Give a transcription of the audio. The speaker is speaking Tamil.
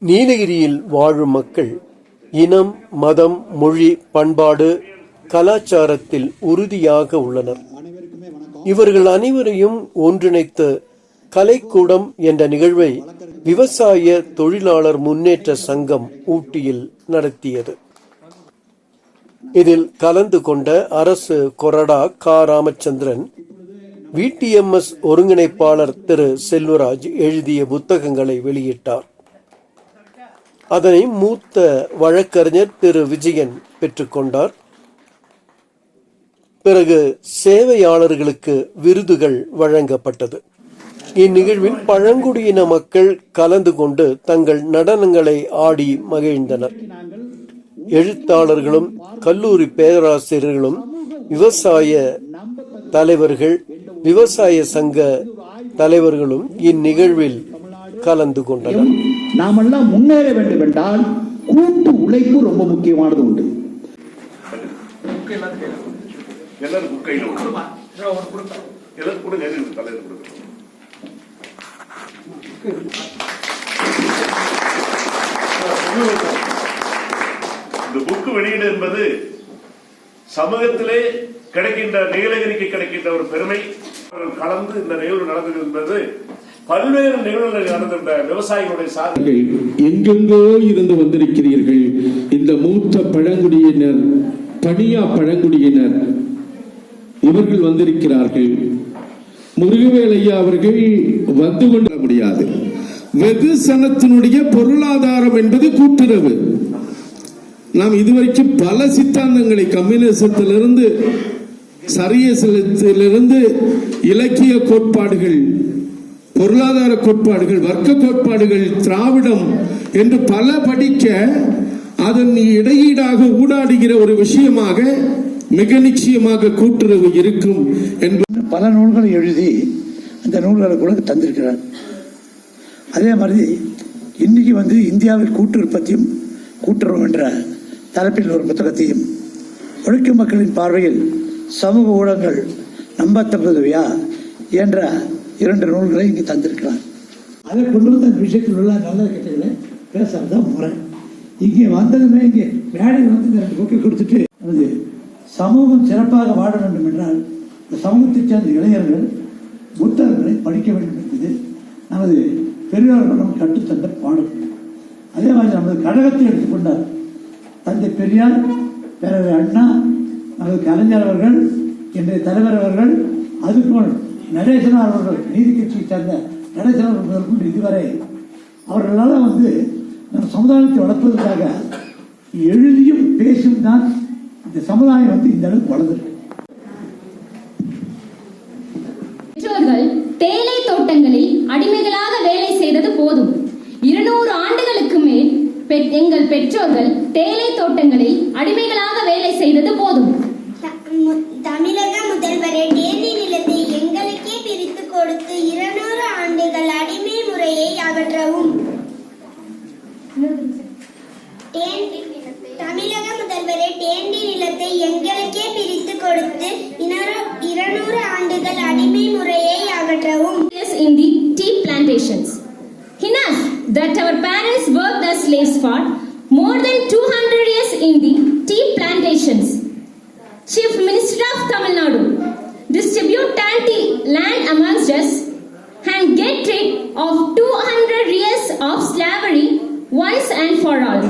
நீலகிரியில் வாழும் மக்கள் இனம் மதம் மொழி பண்பாடு கலாச்சாரத்தில் உறுதியாக உள்ளனர். இவர்கள் அனைவரையும் ஒன்றிணைத்த கலைக்கூடம் என்ற நிகழ்வை விவசாய தொழிலாளர் முன்னேற்ற சங்கம் ஊட்டியில் நடத்தியது. இதில் கலந்து கொண்ட அரசு கொறடா கா. ராமச்சந்திரன் விடிஎம்எஸ் ஒருங்கிணைப்பாளர் திரு. செல்வராஜ் எழுதிய புத்தகங்களை வெளியிட்டார். அதனை மூத்த வழக்கறிஞர் திரு. விஜயன் பெற்றுக்கொண்டார் பிறகு சேவையாளர்களுக்கு விருதுகள் வழங்கப்பட்டது. இந்நிகழ்வில் பழங்குடியின மக்கள் கலந்து கொண்டு தங்கள் நடனங்களை ஆடி மகிழ்ந்தனர். எழுத்தாளர்களும் கல்லூரி பேராசிரியர்களும் விவசாய தலைவர்கள் விவசாய சங்க தலைவர்களும் இந்நிகழ்வில் கலந்து கொண்டனர். நாமெல்லாம் முன்னேற வேண்டும் என்றால் கூட்டு உழைப்பு ரொம்ப முக்கியமானது உண்டு. இந்த புக்கு வெளியீடு என்பது சமூகத்திலே கிடைக்கின்ற நீலகிரிக்கு கிடைக்கின்ற ஒரு பெருமை. கலந்து இந்த நிகழ்வு நடந்தது என்பது பல்வேறு நிகழ்வுகள் நடந்திருந்த விவசாயிகளுடைய சாதனைகள் எங்கெங்கோ இருந்து வந்திருக்கிறீர்கள். இந்த மூத்த பழங்குடியினர் தனியா பழங்குடியினர் இவர்கள் வந்திருக்கிறார்கள். முருகவேலையா அவர்கள் வந்து கொள்ள முடியாது. வெகுசனத்தினுடைய பொருளாதாரம் என்பது கூட்டுறவு. நாம் இதுவரைக்கும் பல சித்தாந்தங்களை கம்யூனிசத்திலிருந்து சரியசலத்திலிருந்து இலக்கிய கோட்பாடுகள் பொருளாதார கோட்பாடுகள் வர்க்க கோட்பாடுகள் திராவிடம் என்று பல படிக்க அதன் இடையீடாக ஊடாடுகிற ஒரு விஷயமாக மிக நிச்சயமாக கூட்டுறவு இருக்கும் என்பது பல நூல்களை எழுதி அந்த நூல்களை கூட தந்திருக்கிறார். அதே மாதிரி இன்னைக்கு வந்து இந்தியாவில் கூட்டு உற்பத்தியும் கூட்டுறவு என்ற தலைப்பில் ஒரு புத்தகத்தையும் உழைக்கும் மக்களின் பார்வையில் சமூக ஊடகங்கள் நம்பத்தகுதியா என்ற இரண்டு நூல்களை இங்கே தந்திருக்கிறார். அதை கொண்டு வந்து அந்த விஷயத்தில் உள்ள நல்ல கெட்டகளை பேசுறது தான் முறை இங்கே வந்ததுமே இங்கே மேடையில் வந்து இந்த ரெண்டு புக்கை கொடுத்துட்டு அது சமூகம் சிறப்பாக வாழ வேண்டும் என்றால் இந்த சமூகத்தைச் சேர்ந்த இளைஞர்கள் புத்தகங்களை படிக்க வேண்டும் என்பது நமது பெரியோர்கள் நமக்கு கற்றுத்தந்த பாடம். அதே மாதிரி நமது கழகத்தை எடுத்துக்கொண்டார் தந்தை பெரியார் பேரவை அண்ணா நமது கலைஞர் அவர்கள் இன்றைய தலைவர் அவர்கள் அதுபோல் நடேசனார் அவர்கள் நீதி கட்சியை சேர்ந்த நடேசனார் அவர்கள் முதற்கொண்டு இதுவரை அவர்களால் வந்து நம்ம சமுதாயத்தை வளர்ப்பதற்காக எழுதியும் பேசியும் தான் இந்த சமுதாயம் வந்து இந்த அளவுக்கு வளர்ந்துருக்கு. பெற்றோர்கள் தேயிலை தோட்டங்களில் அடிமைகளாக வேலை செய்தது போதும். இருநூறு ஆண்டுகளுக்கு மேல் பெ- எங்கள் பெற்றோர்கள் தேயிலை தோட்டங்களில் அடிமைகளாக வேலை செய்தது போதும். இவரை டேண்டி நிலத்தை எங்களுக்கே பிரித்து கொடுத்து இருநூறு ஆண்டுகள் அடிமை முறையை அகற்றவும் in the tea plantations. Enough that our parents worked as slaves for more than 200 years in the tea plantations. Chief Minister of Tamil Nadu, distribute tanty land amongst us and get rid of 200 years of slavery once and for all.